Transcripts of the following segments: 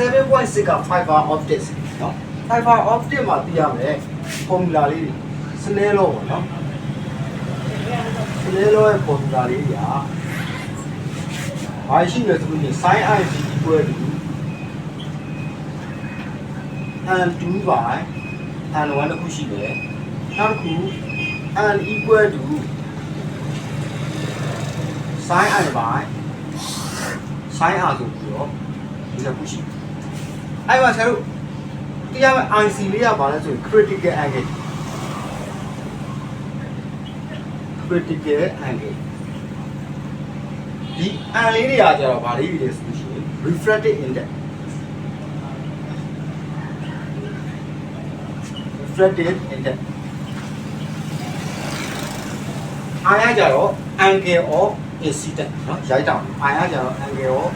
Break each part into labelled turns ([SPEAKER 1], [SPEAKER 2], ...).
[SPEAKER 1] 7.6က fiber optics နော် fiber optic မှာသိရမယ်ဖုန်လာလေးစနဲလောပေါ့နော်စနဲလောရဲ့ဖုန်လာလေးညာဘာရှိလဲဆိုရင် sin ic equal to n 2 by n 1တခုရှိတယ်နောက်တစ်ခု n equal to sin i by sin r ဆိုပြီးတော့ဒီတစ်ခုရှိတယ် အဲ့မှာဆရာတို့တရားမဲ့ IC လေးကဘာလဲဆိုရင် critical angle critical angle ဒီ an လေးတွေကကျတော့ဗာလေးတွေလဲဆိုလို့ရှိရင် refractive index refractive index အားရကြတော့ angle of incident เนาะရိုက်တာအားရကြတော့ angle of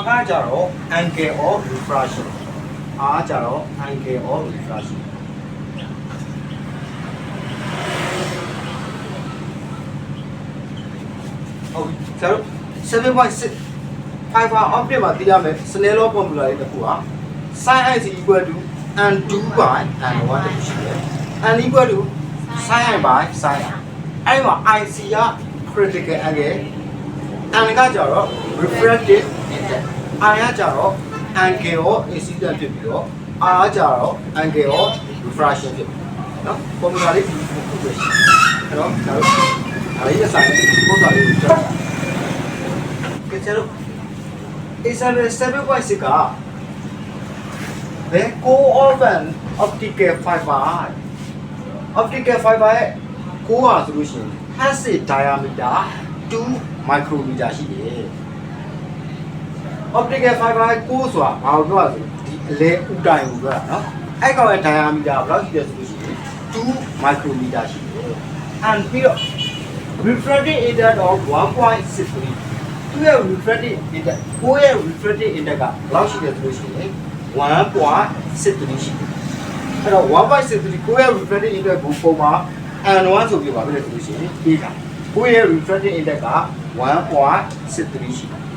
[SPEAKER 1] incident အားကကြတော့ angle of refraction အားကြတော့ angle of refraction ဟုတ်ပြီဆရာတို့7.6 fiber optic မှာသိရမယ် Snell law formula လေးတစ်ခုဟာ sin i is equal to n 2 by n 1တခုရှိတယ် n equal to sin i by sin i အဲ့ဒီမှာ ic က critical angle n ကကြတော့ refractive index i ကကြတော့ angle ရော incident ဖြစ်ပြီးတော့ r ကကြတော့ angle ရော refraction ဖြစ်ပြီးနော်ပုံစံလေးဒီခုခုပဲအဲ့တော့ဒါတို့ဒါလေးရဆိုင်ပုံစံလေးကိုကြောက်ကြည့်ကြတော့ A7 7.6ကဘယ် core oven optical fiber optical fiber ရဲ့ core ဟာဆိုလို့ရှိရင် has diameter 2 micrometer ရှိတယ် optical fiber ကိုးဆိုတာဘာလို့ပြောရလဲဒီအလဲဥတိုင်ကိုပြောတာနော်အဲ့ကောင်ရဲ့ diameter ဘယ်လောက်ရှိလဲဆိုလို့ရှိရင်2 micrometer ရှိတယ် and ပြီးတော့ refractive index of 1.63သူ့ရဲ့ refractive index ကိုယ့်ရဲ့ refractive index ကဘယ်လောက်ရှိလဲဆိုလို့ရှိရင်1.63ရှိတယ်အဲ့တော့1.63ကိုယ့်ရဲ့ refractive index ကိုပုံမှာ n1 ဆိုပြီးပါပြီလို့ဆိုလို့ရှိရင်ပြီးတာကိုယ့်ရဲ့ refractive index က1.63ရှိတယ်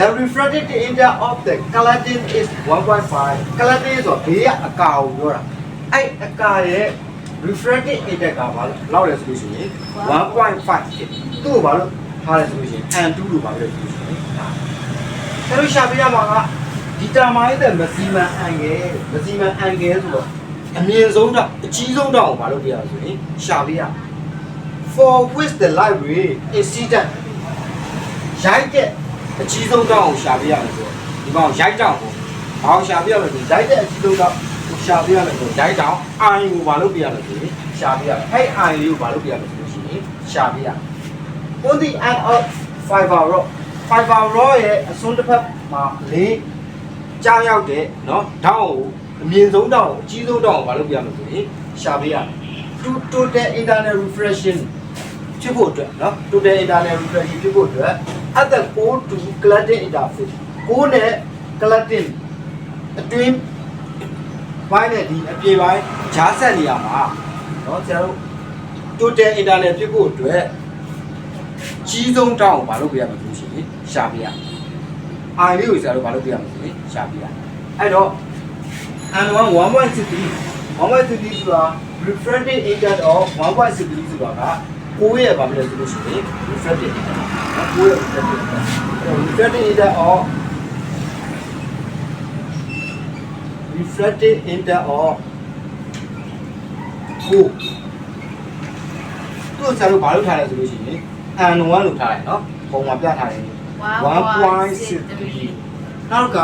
[SPEAKER 1] The refractive index of the collagen is 1.5 collagen ဆိုတော့ဘေးကအကာကိုပြောတာအဲ့အကာရဲ့ refractive index ကဘာလဲလောက်လဲဆိုလို့ရှိရင်1.5ဖြစ်သူ့ကိုဘာလို့ထားလဲဆိုလို့ရှိရင် n2 လို့ပါပဲဆိုလို့ရှိရင်ဒါဆရာတို့ရှာပြရမှာက determine the maximum angle maximum angle ဆိုတော့အမြင့်ဆုံးတောင်အကြီးဆုံးတောင်ကိုဘာလို့ပြရလဲဆိုရင်ရှာပြရ for which the light ray incident ရိုက်တဲ့ အကြီးဆုံးတောင်ကိုရှာပြရမယ်ဆိုတော့ဒီကောင်ရိုက်တောင်ကိုဘာကိုရှာပြရမလဲဆိုရိုက်တဲ့အကြီးဆုံးတောင်ကိုရှာပြရမယ်ဆိုရိုက်တောင်အာရုံကိုဘာလို့ပြရလဲဆိုရင်ရှာပြရမယ်အဲ့အာရုံလေးကိုဘာလို့ပြရလဲဆိုလို့ရှိရင်ရှာပြရ on the end of fiber rod fiber rod ရဲ့အစွန်းတစ်ဖက်မှာလေးကြားရောက်တဲ့เนาะတောင်ကိုအမြင့်ဆုံးတောင်ကိုအကြီးဆုံးတောင်ကိုဘာလို့ပြရမလဲဆိုရင်ရှာပြရမယ် to total internal reflection ဖြစ်ဖို့အတွက်နော် total internal refraction ဖြစ်ဖို့အတွက် at the core to cladding interface ကိုနဲ့ cladding အတွင်းဘိုင်းနဲ့ဒီအပြေပိုင်းဂျားဆက်နေရာမှာနော်ဆရာတို့ total internal ဖြစ်ဖို့အတွက်ကြီးဆုံးတောင်းကိုမလုပ်ပြရမှာဖြစ်ရှင်ရှာပြရအာလေးကိုဆရာတို့မလုပ်ပြရမှာဖြစ်ရှင်ရှာပြရအဲ့တော့ and 1.163 1.3ဆိုတာ refracted index of 1.63ဆိုတာက ကိုယ့်ရဲ့ဗာမလဲဆိုလို့ရှိရင် refractive index နော်ကိုယ့်ရဲ့ refractive index အဲ့တော့ refractive index of refractive index of ကိုသူ့ဆရာတို့ဘာလို့ထားလဲဆိုလို့ရှိရင် n1 လို့ထားတယ်နော်ပုံမှာပြထားတယ်1.63နောက်က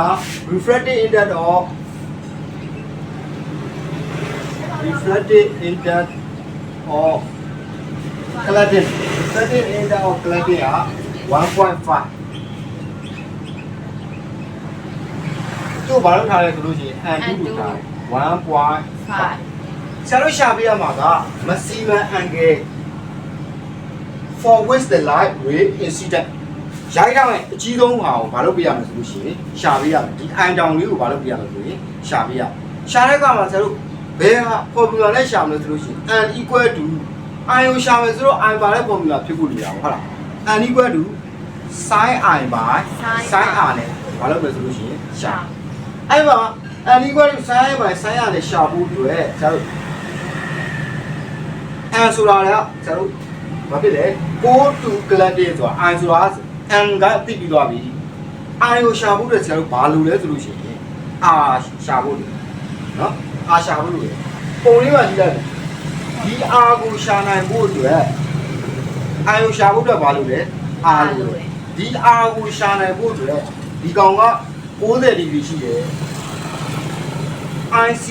[SPEAKER 1] refractive index of refractive index of cladding refractive index of cladding က1.5 သူ့ဘာလို့ထားလဲဆိုလို့ရှိရင် n2 လို့ထားတယ်1.5ဆရာတို့ရှာပြရမှာက maximum angle for which the light ray incident ရိုက်ထားမယ်အကြီးဆုံးဟာကိုဘာလို့ပြရမလဲဆိုလို့ရှိရင်ရှာပြရမယ်ဒီအိုင်တောင်လေးကိုဘာလို့ပြရမလဲဆိုရင်ရှာပြရမယ်ရှာတဲ့ကမှာဆရာတို့ဘယ်ဟာ formula နဲ့ရှာမလဲဆိုလို့ရှိရင် n equal to i ကိုရှာမယ်ဆိုတော့ i ပါတဲ့ formula ဖြစ်ဖို့လိုရအောင်ဟုတ်လား n equal to sin i by sin r နဲ့ဘာလုပ်မလဲဆိုလို့ရှိရင်ရှာအဲ့မှာ n equal to sin i by sin r နဲ့ရှာဖို့အတွက်ကျတော့ n ဆိုတာကကျတော့ဘာဖြစ်လဲ6 to collective ဆိုတာ i ဆိုတာ n ကသိပြီးသွားပြီ i ကိုရှာဖို့အတွက်ကျတော့ဘာလုပ်လဲဆိုလို့ရှိရင် r ရှာဖို့လိုနော် r ရှာဖို့လိုတယ်ပုံလေးမှာကြည့်လိုက် ဒီ r ကိုရှာနိုင်ဖို့အတွက် i ကိုရှာဖို့အတွက်ဘာလုပ်လဲ r လို့တယ်ဒီ r ကိုရှာနိုင်ဖို့အတွက်ဒီကောင်က60ဒီဂရီရှိတယ် IC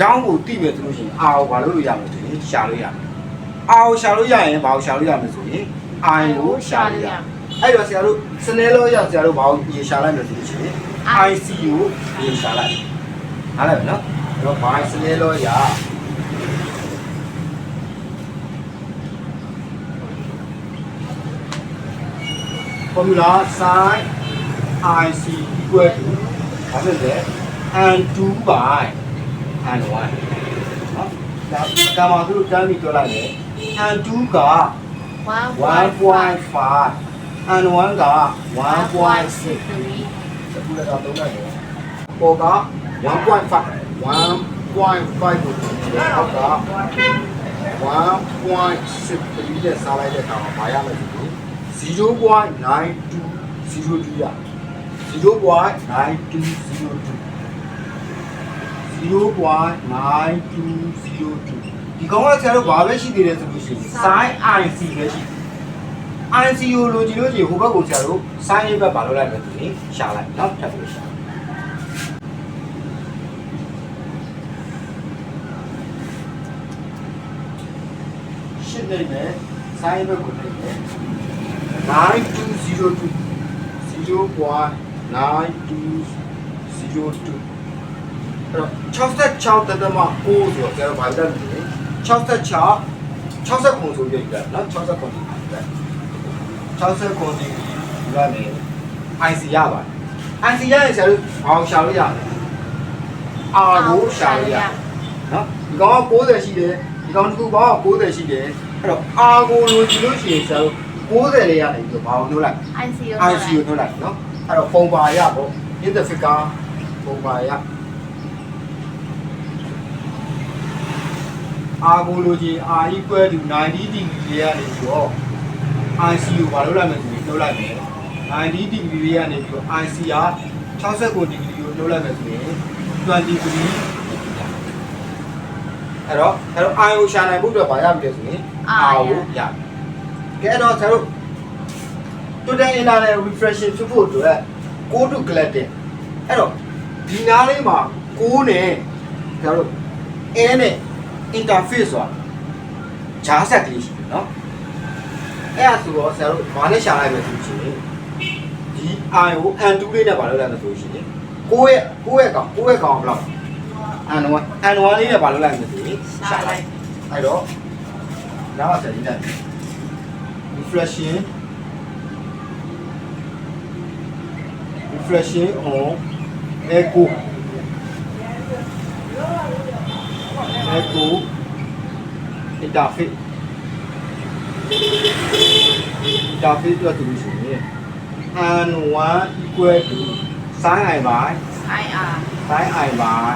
[SPEAKER 1] ဒေါင်းကိုတိမယ်ဆိုလို့ရှိရင် R ကိုဘာလုပ်လို့ရမလဲဆိုရင်ရှာလို့ရမယ် R ကိုရှာလို့ရရင်ဘာကိုရှာလို့ရမလဲဆိုရင် I ကိုရှာလို့ရအဲ့တော့ဆရာတို့စနေလို့ရဆရာတို့ဘာကိုရေရှာလိုက်မယ်ဆိုလို့ရှိရင် IC ကိုရေရှာလိုက်ဟားလိုက်နော်အဲ့တော့ဘာစနေလို့ရ formula sin IC equal to ဘာဖြစ်လဲ n2 by n1 နော်ဒါကမှသူတို့တန်းပြီးပြောလိုက်တယ် n2 က1.5 n1 က1.6အခုလည်းတော့သုံးလိုက်တယ်ပေါ်က1.5 1.5ကိုအောက်က1.6တဲ့စားလိုက်တဲ့အခါမှာဘာရမလဲဆိုတော့ 0.9202ရ0.9202 0.9202ဒီကောင်ကဆရာတို့ဘာပဲရှိသေးတယ်ဆိုလို့ရှိရင် sin IC ပဲရှိ IC ကိုလိုချင်လို့ရှိရင်ဟိုဘက်ကိုဆရာတို့ sin ရဲ့ဘက်ပါလို့လိုက်မယ်ဆိုရင်ရှာလိုက်နော်ထပ်ပြီးရှာရှင်းနေမယ် sin ရဲ့ဘက်ကိုလိုက်မယ် 9202 0.9202အဲ့တော့66တသမ9ဆိုတော့ကျတော့ဘာလဲလဲ66 60ခုဆိုပြည့်တယ်နော်60ခုဒီတယ်60ခုဒီကနေ IC ရပါတယ် IC ရရင်ဆရာတို့ဘာကိုရှာလို့ရလဲ R ကိုရှာလို့ရနော်ဒီကောင်က60ရှိတယ်ဒီကောင်တစ်ခုပေါင်းက60ရှိတယ်အဲ့တော့ R ကိုလိုချင်လို့ရှိရင်ဆရာတို့ 60လေးရနေပြီးတော့ဘာကိုနှုတ်လိုက် IC ကိုနှုတ်လိုက်နော်အဲ့တော့ပုံပါရပေါ့ in the figure ပုံပါရအာကိုလိုချင် R equal to 90 degree လေးကနေပြီးတော့ IC ကိုဘာလုပ်လိုက်မလဲဆိုရင်နှုတ်လိုက်မယ်90 degree လေးကနေပြီးတော့ IC က69 degree ကိုနှုတ်လိုက်မယ်ဆိုရင်20 degree အဲ့တော့အဲ့တော့ I ကိုရှာနိုင်ဖို့အတွက်ဘာရမလဲဆိုရင် R ကိုရမယ် ကဲအဲ့တော့ဆရာတို့ total internal reflection ဖြစ်ဖို့အတွက် go to collecting အဲ့တော့ဒီနားလေးမှာ6နဲ့ကျွန်တော်တို့ a နဲ့ interface ဆိုတာဂျားဆက်ကလေးရှိတယ်နော်အဲ့ဒါဆိုတော့ဆရာတို့ဘာနဲ့ရှာလိုက်မယ်ဆိုရင်ဒီ i ကို n2 လေးနဲ့ဘာလုပ်လိုက်လဲဆိုရင်6ရဲ့6ရဲ့ကောင်6ရဲ့ကောင်ဘယ်လောက် n1 n1 လေးနဲ့ဘာလုပ်လိုက်မလဲဆိုရင်ရှာလိုက်အဲ့တော့ဒါကဆရာဒီတိုင်း reflection reflection on echo echo interface interface အတွက်ဆိုလို့ရှိရင် n1 equal to sin i by sin i by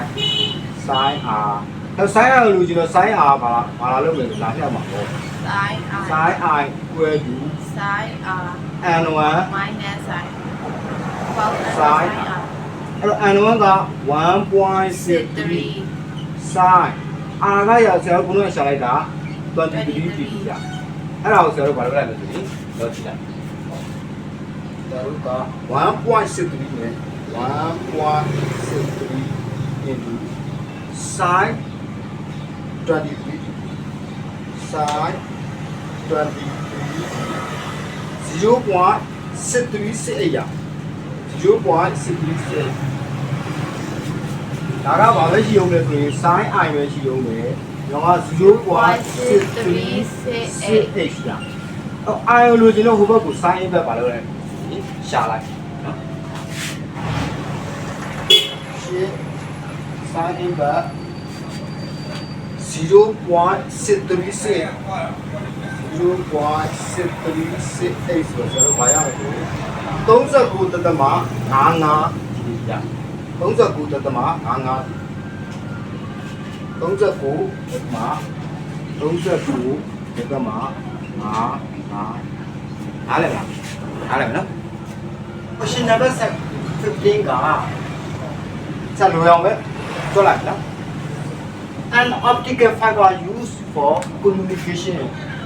[SPEAKER 1] sin r အဲ sin r ကိုလို့ကျတော့ sin r ဘာလားဘာလားလုပ်မယ်ဆိုလာပြမှာပေါ့ sin i equal to n1 အဲ့တော့ n1 က1.63 sin r ကရဆရာတို့ဘုန်းတော်ရှာလိုက်တာ20 degree ဖြစ်ပြီကြာအဲ့ဒါကိုဆရာတို့ဘာလုပ်လိုက်လဲဆိုရင်လောကြည့်လိုက်ဆရာတို့က1.63နဲ့1.63 into sin 20 degree sin 20 degree 0.6368ရ0.6368ဒါကဘာပဲရှိအောင်လဲဆိုရင် sin i ပဲရှိအောင်ပဲတော့က0.6368ရအော် i လို့ကျွန်တော်ဟိုဘက်ကို sin ဘက်ပါလို့လဲရှာလိုက်နော်ရှင်း sin ဘက်0.636 0.636ဆိုတော့ဘာရမလဲ39တသမ55ဒီရ39တသမ55 39တသမ39တသမ55အားလည်းလားအားလည်းနော် question number 15ကဆက်လို့ရအောင်ပဲကြွလိုက်နော် an optical fiber used for communication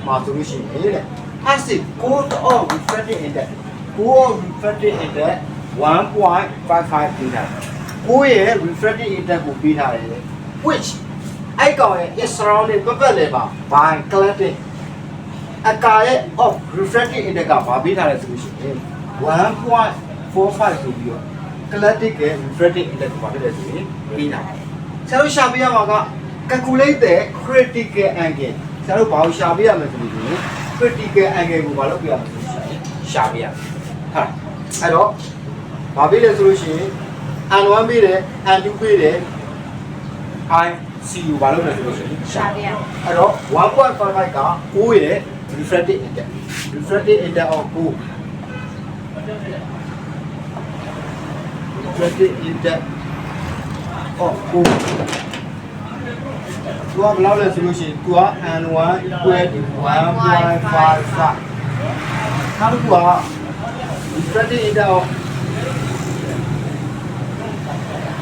[SPEAKER 1] မှာဆိုလို့ရှိရင်တဲ့ has a code of refracting index code of refracting index 1.55ပေးထားတယ်ကိုယ့်ရဲ့ refracting index ကိုပေးထားတယ် which အဲ့ကောင်ရဲ့ is surrounded ပတ်ပတ်လဲပါ by cladding အကာရဲ့ of refracting index ကဘာပေးထားလဲဆိုလို့ရှိရင်1.45ဆိုပြီးတော့ cladding ရဲ့ refracting index ကိုဘာဖြစ်လဲဆိုရင်ပေးထားတယ်ဆရာတို့ရှာပေးရမှာက calculate the critical angle ဆရာတို့ဘာကိုရှာပေးရမလဲဆိုလို့ရှိရင် critical angle ကိုဘာလုပ်ပေးရမလဲဆိုလို့ရှိရင်ရှာပေးရမယ်ဟုတ်အဲ့တော့ဘာပေးလဲဆိုလို့ရှိရင် n1 ပေးတယ် n2 ပေးတယ် i c ကိုဘာလုပ်လဲဆိုလို့ရှိရင်ရှာ
[SPEAKER 2] ရှာပြရ
[SPEAKER 1] အဲ့တော့1.55က9ရဲ့ refractive index refractive index of 9 refractive index of 9 သူကဘယ်လောက်လဲဆိုလို့ရှိရင်သူက n1 equal to 1.55နောက်တစ်ခုက refractive index of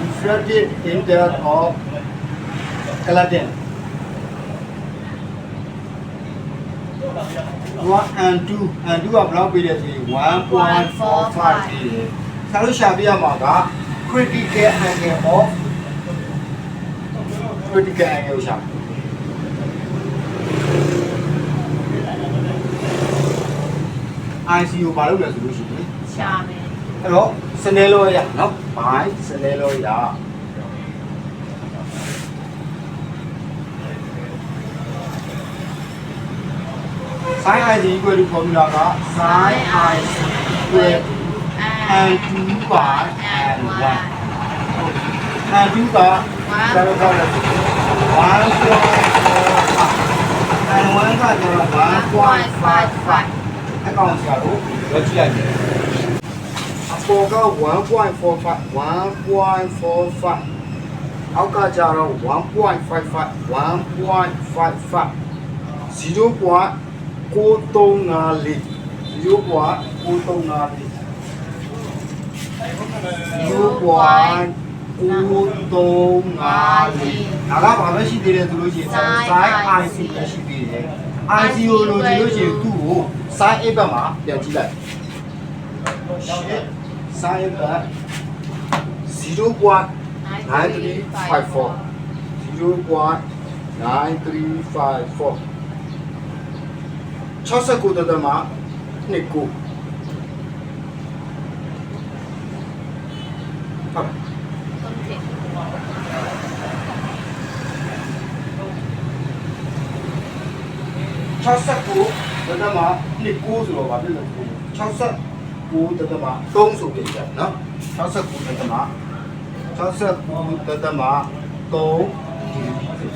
[SPEAKER 1] refractive index of Aladdin သူက N2 N2 ကဘယ်လောက်ပေးတယ်ဆိုရင်1.45ပေးတယ်။ဆရာတို့ရှာပြရမှာက critical angle of critical angle ကိုရှာ။ IC ကိုဘာလုပ်လဲဆိုလို့ရှိရင်
[SPEAKER 2] ရှာမယ်
[SPEAKER 1] အဲ့တော့စနေလို့ရနော်ဘိုင်းစနေလို့ရဆိုင် IC equal to formula က sin IC equal to n2 by n1 n2 က ဇာတ်ကောက်လို့1.45 n1 ကကျတော့1.55အကောင်ဆရာတို့ပြောကြည့်လိုက်တယ်အပေါ်က1.45 1.45အောက်ကကျတော့1.55 1.55 0.935 0.935 0.935 ဒါကဘာပဲရှိသေးတယ်ဆိုလို့ရှိရင် sin IC ပဲရှိသေးတယ် IC ကိုလို့ဒီလို့ရှိရင်သူ့ကို sin A ဘက်မှာပြန်ကြည့်လိုက် sin A ဘက်0.9354 0.9354 69တသမနှစ်ကိုဟုတ်
[SPEAKER 2] သုံးချက်
[SPEAKER 1] 69တသမနှစ်ကိုဆိုတော့ဗာဖြစ်လို့69တသမ3ဆိုပြင်ကြနော်69တသမ69တသမ3ဒီ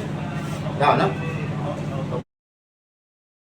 [SPEAKER 1] ရအောင်နော်